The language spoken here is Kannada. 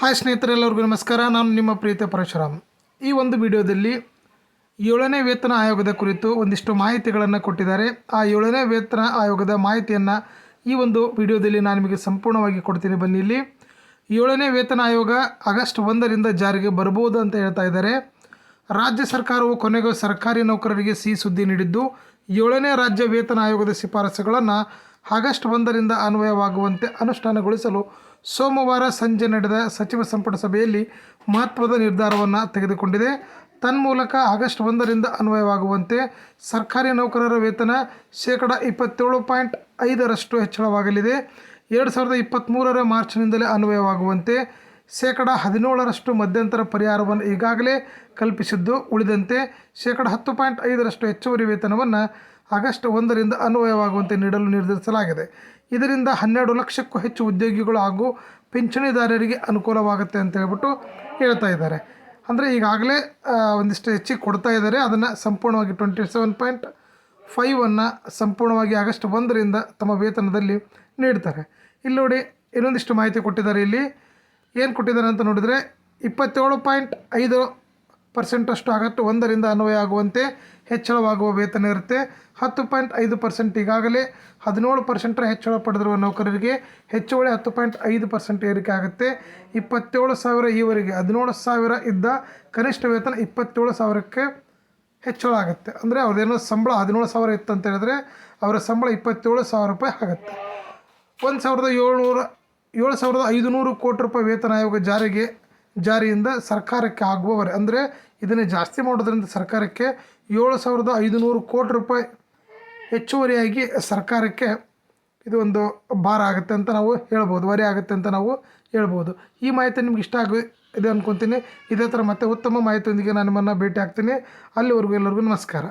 ಹಾಯ್ ಸ್ನೇಹಿತರೆಲ್ಲರಿಗೂ ನಮಸ್ಕಾರ. ನಾನು ನಿಮ್ಮ ಪ್ರೀತ ಪರಶುರಾಮ್. ಈ ಒಂದು ವಿಡಿಯೋದಲ್ಲಿ ಏಳನೇ ವೇತನ ಆಯೋಗದ ಕುರಿತು ಒಂದಿಷ್ಟು ಮಾಹಿತಿಗಳನ್ನು ಕೊಟ್ಟಿದ್ದಾರೆ. ಆ ಏಳನೇ ವೇತನ ಆಯೋಗದ ಮಾಹಿತಿಯನ್ನು ಈ ಒಂದು ವಿಡಿಯೋದಲ್ಲಿ ನಾನು ನಿಮಗೆ ಸಂಪೂರ್ಣವಾಗಿ ಕೊಡ್ತೀನಿ. ಬನ್ನಿ ಇಲ್ಲಿ. ಏಳನೇ ವೇತನ ಆಯೋಗ ಆಗಸ್ಟ್ ಒಂದರಿಂದ ಜಾರಿಗೆ ಬರಬಹುದು ಅಂತ ಹೇಳ್ತಾ ಇದ್ದಾರೆ. ರಾಜ್ಯ ಸರ್ಕಾರವು ಕೊನೆಗೂ ಸರ್ಕಾರಿ ನೌಕರರಿಗೆ ಸಿಹಿ ಸುದ್ದಿ ನೀಡಿದ್ದು, ಏಳನೇ ರಾಜ್ಯ ವೇತನ ಆಯೋಗದ ಶಿಫಾರಸುಗಳನ್ನು ಆಗಸ್ಟ್ ಒಂದರಿಂದ ಅನ್ವಯವಾಗುವಂತೆ ಅನುಷ್ಠಾನಗೊಳಿಸಲು ಸೋಮವಾರ ಸಂಜೆ ನಡೆದ ಸಚಿವ ಸಂಪುಟ ಸಭೆಯಲ್ಲಿ ಮಹತ್ವದ ನಿರ್ಧಾರವನ್ನು ತೆಗೆದುಕೊಂಡಿದೆ. ತನ್ಮೂಲಕ ಆಗಸ್ಟ್ ಒಂದರಿಂದ ಅನ್ವಯವಾಗುವಂತೆ ಸರ್ಕಾರಿ ನೌಕರರ ವೇತನ ಶೇಕಡ ಇಪ್ಪತ್ತೇಳು ಪಾಯಿಂಟ್ ಐದರಷ್ಟು ಹೆಚ್ಚಳವಾಗಲಿದೆ. ಎರಡು ಸಾವಿರದ ಇಪ್ಪತ್ತ್ಮೂರರ ಮಾರ್ಚ್ನಿಂದಲೇ ಅನ್ವಯವಾಗುವಂತೆ ಶೇಕಡ ಹದಿನೇಳರಷ್ಟು ಮಧ್ಯಂತರ ಪರಿಹಾರವನ್ನು ಈಗಾಗಲೇ ಕಲ್ಪಿಸಿದ್ದು ಉಳಿದಂತೆ ಶೇಕಡ ಹತ್ತು ಪಾಯಿಂಟ್ ಐದರಷ್ಟು ಹೆಚ್ಚುವರಿ ವೇತನವನ್ನು ಆಗಸ್ಟ್ ಒಂದರಿಂದ ಅನ್ವಯವಾಗುವಂತೆ ನೀಡಲು ನಿರ್ಧರಿಸಲಾಗಿದೆ. ಇದರಿಂದ ಹನ್ನೆರಡು ಲಕ್ಷಕ್ಕೂ ಹೆಚ್ಚು ಉದ್ಯೋಗಿಗಳು ಹಾಗೂ ಪಿಂಚಣಿದಾರರಿಗೆ ಅನುಕೂಲವಾಗುತ್ತೆ ಅಂತ ಹೇಳ್ಬಿಟ್ಟು ಹೇಳ್ತಾ ಇದ್ದಾರೆ. ಅಂದರೆ ಈಗಾಗಲೇ ಒಂದಿಷ್ಟು ಹೆಚ್ಚಿಗೆ ಕೊಡ್ತಾ ಇದ್ದಾರೆ. ಅದನ್ನು ಸಂಪೂರ್ಣವಾಗಿ ಟ್ವೆಂಟಿ ಸೆವೆನ್ ಪಾಯಿಂಟ್ ಫೈವನ್ನು ಸಂಪೂರ್ಣವಾಗಿ ಆಗಸ್ಟ್ ಒಂದರಿಂದ ತಮ್ಮ ವೇತನದಲ್ಲಿ ನೀಡ್ತಾರೆ. ಇಲ್ಲಿ ನೋಡಿ ಇನ್ನೊಂದಿಷ್ಟು ಮಾಹಿತಿ ಕೊಟ್ಟಿದ್ದಾರೆ ಇಲ್ಲಿ. ಏನು ಕೊಟ್ಟಿದ್ದಾರೆ ಅಂತ ನೋಡಿದರೆ ಇಪ್ಪತ್ತೇಳು ಪಾಯಿಂಟ್ ಐದು ಪರ್ಸೆಂಟಷ್ಟು ಆಗತ್ತೆ. ಒಂದರಿಂದ ಅನ್ವಯ ಆಗುವಂತೆ ಹೆಚ್ಚಳವಾಗುವ ವೇತನ ಇರುತ್ತೆ. ಹತ್ತು ಪಾಯಿಂಟ್ ಐದು ಪರ್ಸೆಂಟ್ ಈಗಾಗಲೇ ಹದಿನೇಳು ಪರ್ಸೆಂಟ್ರ ಹೆಚ್ಚಳ ಪಡೆದಿರುವ ನೌಕರರಿಗೆ ಹೆಚ್ಚುವಳಿ ಹತ್ತು ಪಾಯಿಂಟ್ ಐದು ಪರ್ಸೆಂಟ್ ಏರಿಕೆ ಆಗುತ್ತೆ. ಇಪ್ಪತ್ತೇಳು ಸಾವಿರ ಈವರೆಗೆ ಹದಿನೇಳು ಸಾವಿರ ಇದ್ದ ಕನಿಷ್ಠ ವೇತನ ಇಪ್ಪತ್ತೇಳು ಸಾವಿರಕ್ಕೆ ಹೆಚ್ಚಳ ಆಗುತ್ತೆ. ಅಂದರೆ ಅವ್ರದ್ದೇನೋ ಸಂಬಳ ಹದಿನೇಳು ಸಾವಿರ ಇತ್ತು ಅಂತ ಹೇಳಿದ್ರೆ ಅವರ ಸಂಬಳ ಇಪ್ಪತ್ತೇಳು ಸಾವಿರ ರೂಪಾಯಿ ಆಗುತ್ತೆ. ಒಂದು ಸಾವಿರದ ಏಳ್ನೂರ ಏಳು ಸಾವಿರದ ಐದುನೂರು ಕೋಟಿ ರೂಪಾಯಿ ವೇತನ ಆಯೋಗ ಜಾರಿಗೆ, ಜಾರಿಯಿಂದ ಸರ್ಕಾರಕ್ಕೆ ಆಗುವವರೆ. ಅಂದರೆ ಇದನ್ನು ಜಾಸ್ತಿ ಮಾಡೋದ್ರಿಂದ ಸರ್ಕಾರಕ್ಕೆ ಏಳು ಸಾವಿರದ ಐದುನೂರು ಕೋಟಿ ರೂಪಾಯಿ ಹೆಚ್ಚುವರಿಯಾಗಿ ಸರ್ಕಾರಕ್ಕೆ ಇದು ಒಂದು ಭಾರ ಆಗುತ್ತೆ ಅಂತ ನಾವು ಹೇಳ್ಬೋದು, ವರಿ ಆಗುತ್ತೆ ಅಂತ ನಾವು ಹೇಳ್ಬೋದು. ಈ ಮಾಹಿತಿ ನಿಮ್ಗೆ ಇಷ್ಟ ಆಗಿ ಇದೆ ಅಂದ್ಕೊತೀನಿ ಇದೇ ಥರ ಮತ್ತೆ ಉತ್ತಮ ಮಾಹಿತಿಯೊಂದಿಗೆ ನಾನು ನಿಮ್ಮನ್ನು ಭೇಟಿ ಆಗ್ತೀನಿ. ಅಲ್ಲಿವರೆಗೂ ಎಲ್ಲರಿಗೂ ನಮಸ್ಕಾರ.